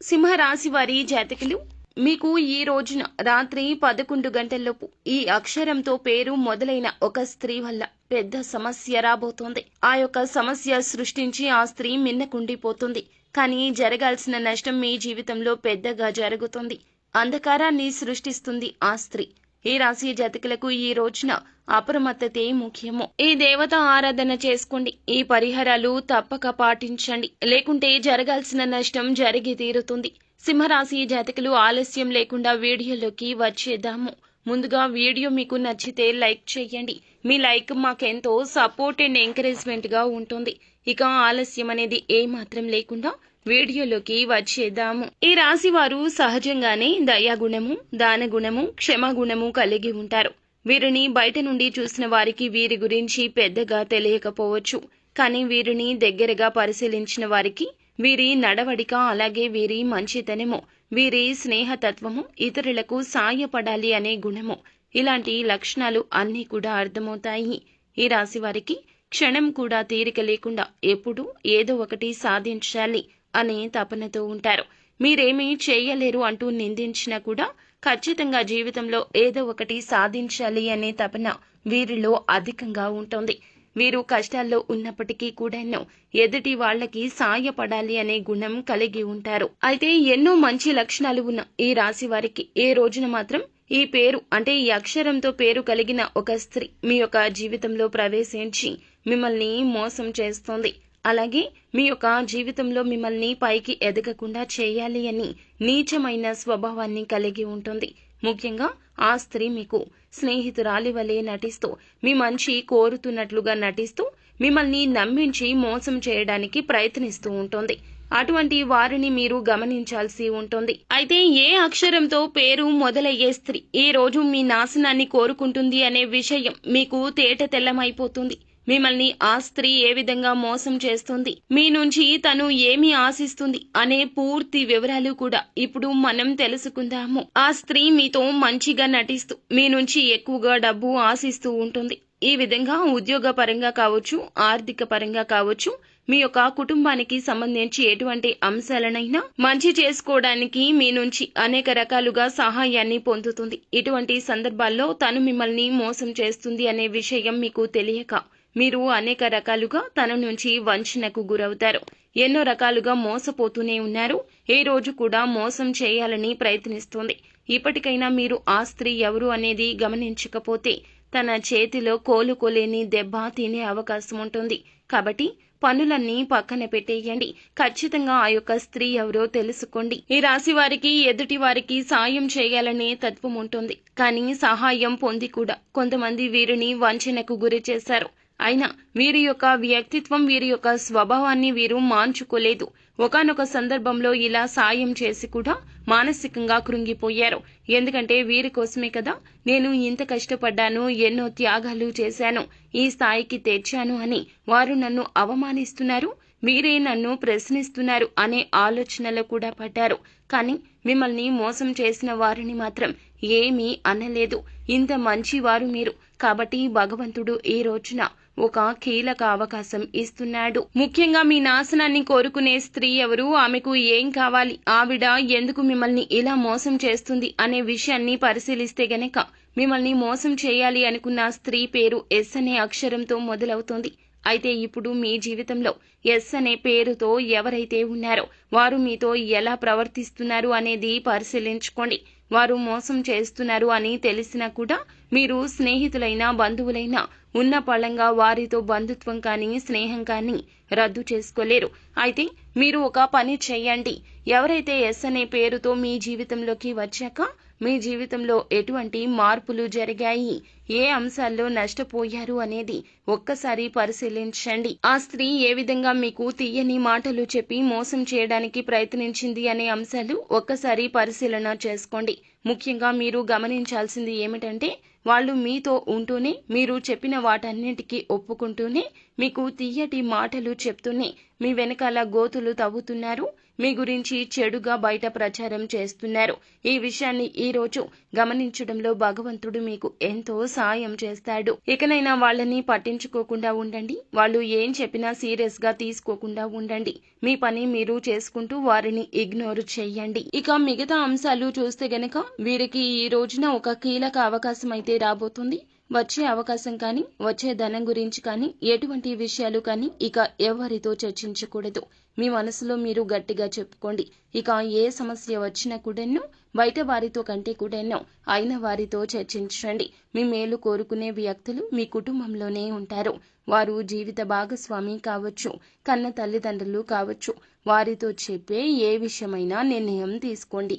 సింహరాశి వారి జాతకులు మీకు ఈ రోజున రాత్రి పదకొండు గంటల్లోపు ఈ అక్షరంతో పేరు మొదలైన ఒక స్త్రీ వల్ల పెద్ద సమస్య రాబోతోంది. ఆ యొక్క సమస్య సృష్టించి ఆ స్త్రీ మిన్నకుండిపోతుంది కానీ జరగాల్సిన నష్టం మీ జీవితంలో పెద్దగా జరుగుతుంది. అంధకారాన్ని సృష్టిస్తుంది ఆ స్త్రీ. ఈ రాశి జాతకులకు ఈ రోజున అప్రమత్తతే ముఖ్యము. ఈ దేవత ఆరాధన చేసుకోండి. ఈ పరిహారాలు తప్పక పాటించండి. లేకుంటే జరగాల్సిన నష్టం జరిగి తీరుతుంది. సింహరాశి జాతకులు ఆలస్యం లేకుండా వీడియోలోకి వచ్చేద్దాము. ముందుగా వీడియో మీకు నచ్చితే లైక్ చేయండి. మీ లైక్ మాకెంతో సపోర్ట్ అండ్ ఎంకరేజ్మెంట్గా ఉంటుంది. ఇక ఆలస్యం అనేది ఏ మాత్రం లేకుండా వీడియోలోకి వచ్చేద్దాము. ఈ రాశి వారు సహజంగానే దయాగుణము దానగుణము క్షమాగుణము కలిగి ఉంటారు. వీరిని బయట నుండి చూసిన వారికి వీరి గురించి పెద్దగా తెలియకపోవచ్చు. కానీ వీరిని దగ్గరగా పరిశీలించిన వారికి వీరి నడవడిక అలాగే వీరి మంచితనము వీరి స్నేహతత్వము ఇతరులకు సాయపడాలి అనే గుణము. ఇలాంటి లక్షణాలు అన్నీ కూడా అర్థమవుతాయి. ఈ రాశి వారికి క్షణం కూడా తీరిక లేకుండా ఎప్పుడూ ఏదో ఒకటి సాధించాలి అనే తపనతో ఉంటారు. మీరేమీ చేయలేరు అంటూ నిందించినా కూడా ఖచ్చితంగా జీవితంలో ఏదో ఒకటి సాధించాలి అనే తపన వీరిలో అధికంగా ఉంటుంది. వీరు కష్టాల్లో ఉన్నప్పటికీ కూడాను ఎదుటి వాళ్ళకి సాయపడాలి అనే గుణం కలిగి ఉంటారు. అయితే ఎన్నో మంచి లక్షణాలు ఉన్న ఈ రాశి వారికి ఏ రోజున మాత్రం ఈ పేరు అంటే ఈ అక్షరంతో పేరు కలిగిన ఒక స్త్రీ మీ యొక్క జీవితంలో ప్రవేశించి మిమ్మల్ని మోసం చేస్తోంది. అలాగే మీ యొక్క జీవితంలో మిమ్మల్ని పైకి ఎదగకుండా చేయాలి అని నీచమైన స్వభావాన్ని కలిగి ఉంటుంది. ముఖ్యంగా ఆ స్త్రీ మీకు స్నేహితురాలి వలె నటిస్తూ మీ మంచి కోరుతున్నట్లుగా నటిస్తూ మిమ్మల్ని నమ్మించి మోసం చేయడానికి ప్రయత్నిస్తూ ఉంటుంది. అటువంటి వారిని మీరు గమనించాల్సి ఉంటుంది. అయితే ఏ అక్షరంతో పేరు మొదలయ్యే స్త్రీ ఈ రోజు మీ నాశనాన్ని కోరుకుంటుంది అనే విషయం మీకు తేట తెల్లమైపోతుంది. మిమ్మల్ని ఆ స్త్రీ ఏ విధంగా మోసం చేస్తుంది? మీ నుంచి తను ఏమి ఆశిస్తుంది? అనే పూర్తి వివరాలు కూడా ఇప్పుడు మనం తెలుసుకుందాము. ఆ స్త్రీ మీతో మంచిగా నటిస్తూ మీ నుంచి ఎక్కువగా డబ్బు ఆశిస్తూ ఉంటుంది. ఈ విధంగా ఉద్యోగ పరంగా కావచ్చు ఆర్థిక పరంగా కావచ్చు మీ యొక్క కుటుంబానికి సంబంధించి ఎటువంటి అంశాలనైనా మంచి చేసుకోవడానికి మీ నుంచి అనేక రకాలుగా సహాయాన్ని పొందుతుంది. ఇటువంటి సందర్భాల్లో తను మిమ్మల్ని మోసం చేస్తుంది అనే విషయం మీకు తెలియక మీరు అనేక రకాలుగా తన నుంచి వంచనకు గురవుతారు. ఎన్నో రకాలుగా మోసపోతూనే ఉన్నారు. ఏ రోజు కూడా మోసం చేయాలని ప్రయత్నిస్తుంది. ఇప్పటికైనా మీరు ఆ స్త్రీ ఎవరు అనేది గమనించకపోతే తన చేతిలో కోలుకోలేని దెబ్బ తినే అవకాశం ఉంటుంది. కాబట్టి పనులన్నీ పక్కన పెట్టేయండి. ఖచ్చితంగా ఆ యొక్క స్త్రీ ఎవరో తెలుసుకోండి. ఈ రాశి వారికి ఎదుటి వారికి సాయం చేయాలనే తత్వం ఉంటుంది. కానీ సహాయం పొంది కూడా కొంతమంది వీరిని వంచనకు గురి చేశారు. అయినా వీరి యొక్క వ్యక్తిత్వం వీరి యొక్క స్వభావాన్ని వీరు మాంచుకోలేదు ఒకనొక సందర్భంలో ఇలా సాయం చేసి కూడా మానసికంగా కృంగిపోయారు. ఎందుకంటే వీరి కోసమే కదా నేను ఇంత కష్టపడ్డాను ఎన్నో త్యాగాలు చేశాను ఈ స్థాయికి తెచ్చాను అని వారు నన్ను అవమానిస్తున్నారు మీరే నన్ను ప్రశ్నిస్తున్నారు అనే ఆలోచనలో కూడా పడ్డారు. కానీ మిమ్మల్ని మోసం చేసిన వారిని మాత్రం ఏమీ అనలేదు. ఇంత మంచివారు మీరు. కాబట్టి భగవంతుడు ఈ రోజున ఒక కీలక అవకాశం ఇస్తున్నాడు. ముఖ్యంగా మీ నాశనాన్ని కోరుకునే స్త్రీ ఎవరు? ఆమెకు ఏం కావాలి? ఆవిడ ఎందుకు మిమ్మల్ని ఇలా మోసం చేస్తుంది అనే విషయాన్ని పరిశీలిస్తే గనక మిమ్మల్ని మోసం చేయాలి అనుకున్న స్త్రీ పేరు ఎస్ అనే అక్షరంతో మొదలవుతుంది. అయితే ఇప్పుడు మీ జీవితంలో ఎస్ అనే పేరుతో ఎవరైతే ఉన్నారో వారు మీతో ఎలా ప్రవర్తిస్తున్నారు అనేది పరిశీలించుకోండి. వారు మోసం చేస్తున్నారు అని తెలిసినా కూడా మీరు స్నేహితులైన బంధువులైనా ఉన్న పళ్ళంగా వారితో బంధుత్వం కానీ స్నేహం కానీ రద్దు చేసుకోలేరు. అయితే మీరు ఒక పని చేయండి. ఎవరైతే ఎస్ అనే పేరుతో మీ జీవితంలోకి వచ్చాక మీ జీవితంలో ఎటువంటి మార్పులు జరిగాయి? ఏ అంశాల్లో నష్టపోయారు అనేది ఒక్కసారి పరిశీలించండి. ఆ స్త్రీ ఏ విధంగా మీకు తీయని మాటలు చెప్పి మోసం చేయడానికి ప్రయత్నించింది అనే అంశాలు ఒక్కసారి పరిశీలన చేసుకోండి. ముఖ్యంగా మీరు గమనించాల్సింది ఏమిటంటే వాళ్ళు మీతో ఉంటూనే మీరు చెప్పిన వాటన్నింటికీ ఒప్పుకుంటూనే మీకు తీయటి మాటలు చెప్తూనే మీ వెనకాల గోతులు తవ్వుతున్నారు. మీ గురించి చెడుగా బయట ప్రచారం చేస్తున్నారు. ఈ విషయాన్ని ఈ రోజు గమనించడంలో భగవంతుడు మీకు ఎంతో సాయం చేస్తాడు. ఇకనైనా వాళ్ళని పట్టించుకోకుండా ఉండండి. వాళ్ళు ఏం చెప్పినా సీరియస్గా తీసుకోకుండా ఉండండి. మీ పని మీరు చేసుకుంటూ వారిని ఇగ్నోర్ చేయండి. ఇక మిగతా అంశాలు చూస్తే గనక వీరికి ఈ రోజున ఒక కీలక అవకాశం అయితే రాబోతుంది. వచ్చే అవకాశం కానీ వచ్చే ధనం గురించి కానీ ఎటువంటి విషయాలు కానీ ఇక ఎవరితో చర్చించకూడదు. మీ మనసులో మీరు గట్టిగా చెప్పుకోండి. ఇక ఏ సమస్య వచ్చినా కూడాను బయట వారితో కంటే కూడాను అయిన వారితో చర్చించండి. మీ మేలు కోరుకునే వ్యక్తులు మీ కుటుంబంలోనే ఉంటారు. వారు జీవిత భాగస్వామి కావచ్చు కన్న తల్లిదండ్రులు కావచ్చు. వారితో చెప్పే ఏ విషయమైనా నిర్ణయం తీసుకోండి.